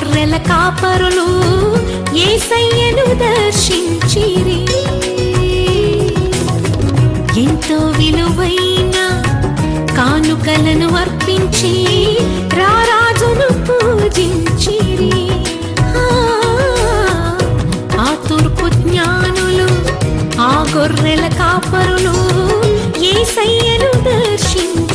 గొర్రెల కాపరులు ఏసయ్యను దర్శించిరి. ఎంతో విలువైన కానుకలను అర్పించి రారాజును పూజించిరి. ఆ, తూర్పు జ్ఞానులు ఆ గొర్రెల కాపరులు ఏసయ్యను దర్శించి